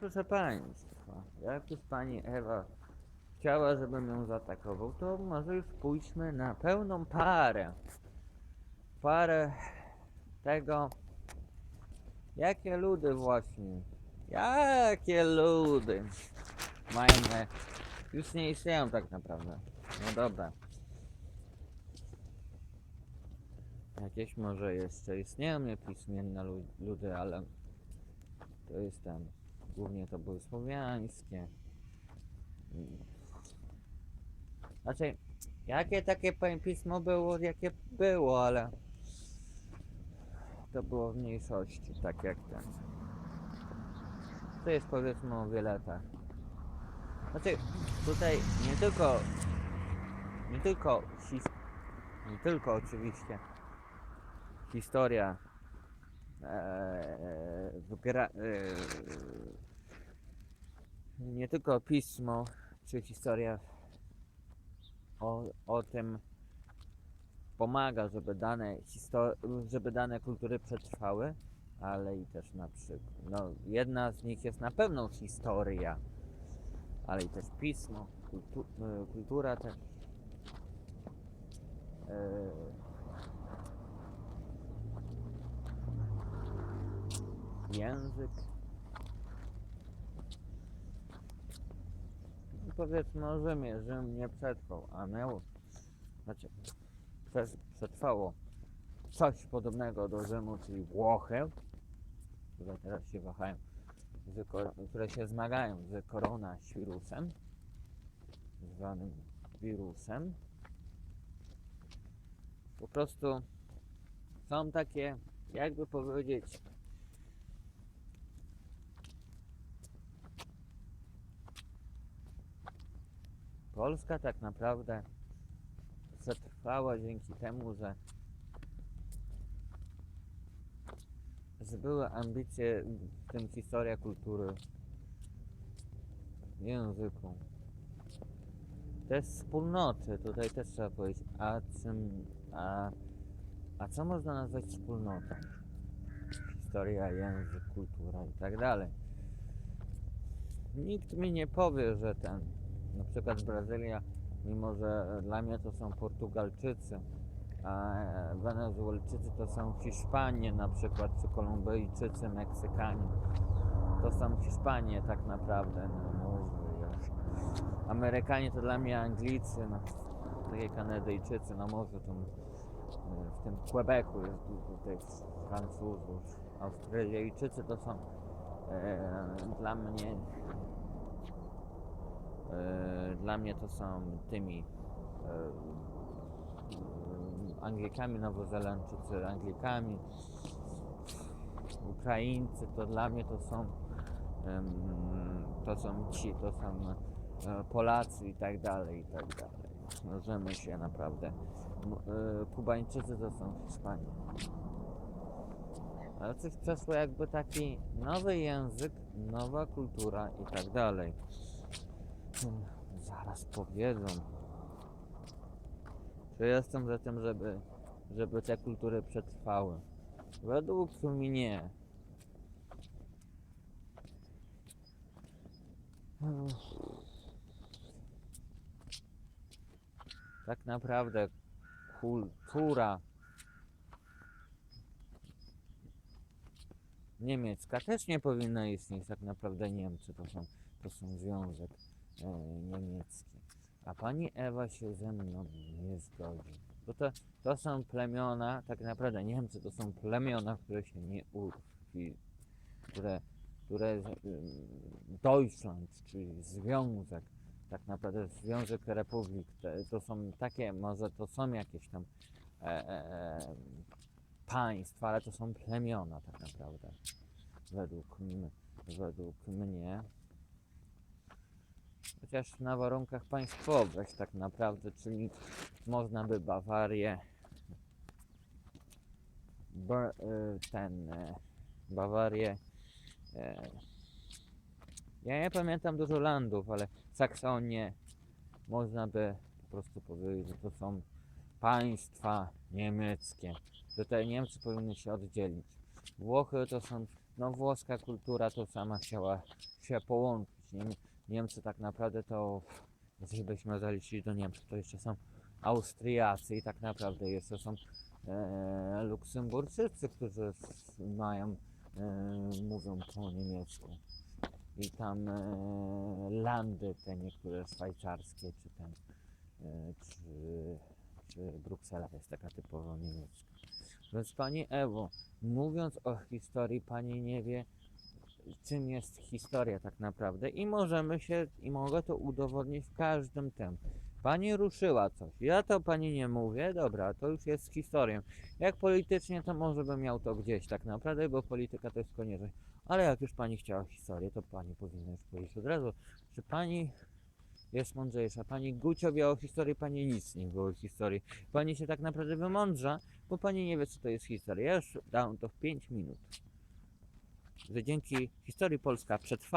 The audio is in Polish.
Proszę Państwa, jak już Pani Ewa chciała, żebym ją zaatakował, to może już pójdźmy na pełną parę. Parę tego, jakie ludy właśnie, jakie ludy mają, e, już nie istnieją tak naprawdę. No dobra. Jakieś może jeszcze istnieją niepismienne lu- ludy, ale to jest tam, głównie to były słowiańskie. Znaczy, jakie takie pismo było, jakie było, ale to było w mniejszości, tak jak ten. To jest powiedzmy o wiele tak. Znaczy, tutaj nie tylko, nie tylko, nie tylko oczywiście historia wypiera, eee, nie tylko pismo czy historia o, o tym pomaga, żeby dane, żeby dane kultury przetrwały, ale i też na przykład, no jedna z nich jest na pewno historia, ale i też pismo, kultu, e, kultura też. Eee, język. I Powiedzmy o Rzymie. Rzym nie przetrwał, a miał, znaczy, prze- przetrwało coś podobnego do Rzymu, czyli Włochy, które teraz się wahają, które się zmagają z koronawirusem, zwanym wirusem. Po prostu są takie, jakby powiedzieć, Polska tak naprawdę przetrwała dzięki temu, że, że były ambicje, w tym historia kultury, języku. Te wspólnoty, tutaj też trzeba powiedzieć, a a, a co można nazwać wspólnotą? Historia, język, kultura i tak dalej. Nikt mi nie powie, że ten, na przykład Brazylia, mimo że dla mnie to są Portugalczycy, a e, Wenezuelczycy to są Hiszpanie na przykład, czy Kolumbijczycy, Meksykanie. To są Hiszpanie tak naprawdę, no może już. Amerykanie to dla mnie Anglicy, no, takie Kanadyjczycy, no może tam e, w tym Quebecu jest dużo tych Francuzów, Australijczycy to są e, dla mnie E, Dla mnie to są tymi e, e, Anglikami, Nowozelandczycy Anglikami, Ukraińcy to dla mnie to są to są ci, to są e, Polacy i tak dalej, i tak dalej. Możemy się naprawdę. E, Kubańczycy to są Hiszpanie. Ale coś przeszło jakby taki nowy język, nowa kultura i tak dalej. Zaraz powiedzą. Czy jestem za tym, żeby, żeby te kultury przetrwały? Według mnie. Uff. Tak naprawdę kultura niemiecka też nie powinna istnieć. Tak naprawdę Niemcy to są, to są związek e, niemiecki. A pani Ewa się ze mną nie zgodzi. Bo to, to są plemiona, tak naprawdę Niemcy to są plemiona, które się nie urwi, które, które ym, Deutschland, czyli związek, tak naprawdę Związek Republik, to są takie, może to są jakieś tam e, e, e, państwa, ale to są plemiona tak naprawdę, według, według mnie. Chociaż na warunkach państwowych tak naprawdę, czyli można by Bawarię, y, ten, y, Bawarię, e, ja nie pamiętam dużo landów, ale Saksonię można by po prostu powiedzieć, że to są państwa niemieckie, że te Niemcy powinny się oddzielić. Włochy to są no włoska kultura to sama chciała się połączyć. Niem, Niemcy tak naprawdę to, żebyśmy zaliczyli do Niemców, to jeszcze są Austriacy i tak naprawdę jeszcze są e, Luksemburczycy, którzy mają, e, mówią po niemiecku. I tam e, landy te niektóre szwajcarskie, czy ten, e, czy, czy Bruksela jest taka typowo niemiecka. Więc Pani Ewo, mówiąc o historii, Pani nie wie, czym jest historia tak naprawdę i możemy się, i mogę to udowodnić w każdym tym. Pani ruszyła coś, ja to Pani nie mówię, dobra, to już jest historią. Jak politycznie, to może bym miał to gdzieś tak naprawdę, bo polityka to jest konieczność. Ale jak już Pani chciała historię, to Pani powinna już powiedzieć od razu, że Pani jest mądrzejsza. Pani Gucio wie o historii, Pani nic nie wie o historii. Pani się tak naprawdę wymądrza, bo Pani nie wie, co to jest historia. Ja już dałem to w 5 minut. Że dzięki historii Polska przetrwała.